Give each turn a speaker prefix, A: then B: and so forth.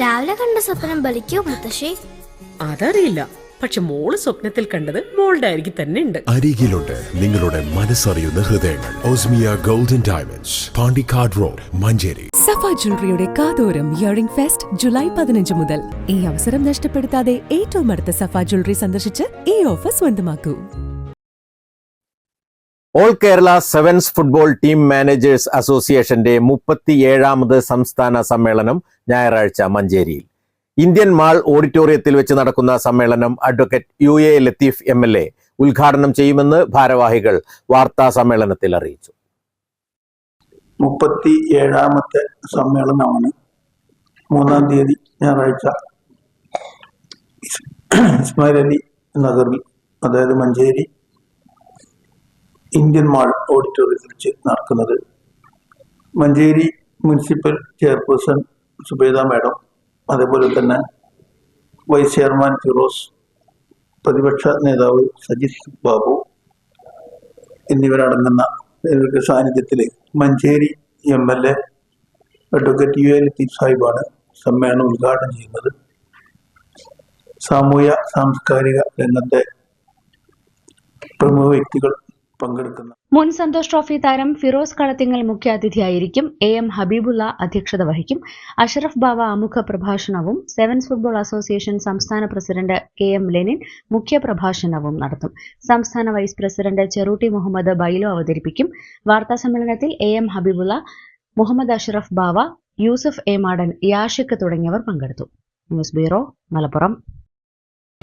A: രാവിലെ കണ്ട സ്വപ്നം ബലിക്കോ മുത്തശ്ശി?
B: അതറിയില്ല. പക്ഷെ മോൾ സ്വപ്നത്തിൽ കണ്ടത് മോളുടെ അരികിൽ തന്നെ ഉണ്ട്.
C: അരികിലുണ്ട് നിങ്ങളുടെ മനസ്സറിയുന്ന ഹൃദയങ്ങൾ. Osmiya golden diamonds Pandikkad road Manjeri.
D: Safa ജ്വല്ലറിയുടെ കാതോരം ഇയറിംഗ് ഫെസ്റ്റ് ജൂലൈ പതിനഞ്ച് മുതൽ. ഈ അവസരം നഷ്ടപ്പെടുത്താതെ ഏറ്റവും അടുത്ത സഫ ജ്വല്ലറി സന്ദർശിച്ച് ഈ ഓഫർ സ്വന്തമാക്കൂ.
E: All Kerala sevens football team managers അസോസിയേഷന്റെ മുപ്പത്തിയേഴാമത് സംസ്ഥാന സമ്മേളനം ഞായറാഴ്ച മഞ്ചേരിയിൽ. ഇന്ത്യൻ മാൾ ഓഡിറ്റോറിയത്തിൽ വെച്ച് നടക്കുന്ന സമ്മേളനം advocate U A Latheef MLA L A ഉദ്ഘാടനം ചെയ്യുമെന്ന് ഭാരവാഹികൾ വാർത്താ സമ്മേളനത്തിൽ അറിയിച്ചു.
F: മുപ്പത്തി ഏഴാമത്തെ സമ്മേളനമാണ്. മൂന്നാം തീയതി ഞായറാഴ്ച. ഇസ്- ഇസ്മായിൽ നഗറിൽ അതായത് മഞ്ചേരി ഇന്ത്യൻ മാൾ ഓഡിറ്റോറിയത്തിൽ വെച്ച് നടക്കുന്നത് Manjeri municipal chairperson Subeda madam അതേപോലെ തന്നെ വൈസ് ചെയർമാൻ ഫിറോസ് പ്രതിപക്ഷ നേതാവ് സജിത് ബാബു എന്നിവരടങ്ങുന്ന ഇവരുടെ സാന്നിധ്യത്തിൽ Manjeri M L A advocate U L Latheef സാഹിബാണ് സമ്മേളനം ഉദ്ഘാടനം ചെയ്യുന്നത്. സാമൂഹ്യ സാംസ്കാരിക രംഗത്തെ പ്രമുഖ വ്യക്തികൾ പങ്കെടുക്കുന്ന
G: മുൻ സന്തോഷ് ട്രോഫി താരം ഫിറോസ് കളത്തിങ്ങൽ മുഖ്യാതിഥിയായിരിക്കും എ എം ഹബീബുള്ള അധ്യക്ഷത വഹിക്കും. അഷറഫ് ബാവ ആമുഖ പ്രഭാഷണവും സെവൻസ് ഫുട്ബോൾ അസോസിയേഷൻ സംസ്ഥാന പ്രസിഡന്റ് കെ എം ലെനിൻ മുഖ്യപ്രഭാഷണവും നടത്തും. സംസ്ഥാന vice president Cherootty Muhammad bylaw അവതരിപ്പിക്കും. വാർത്താ സമ്മേളനത്തിൽ A M Habeebulla Muhammad Ashraf Bava Yusuf A Madan Yashik തുടങ്ങിയവർ പങ്കെടുത്തു. News bureau Malappuram.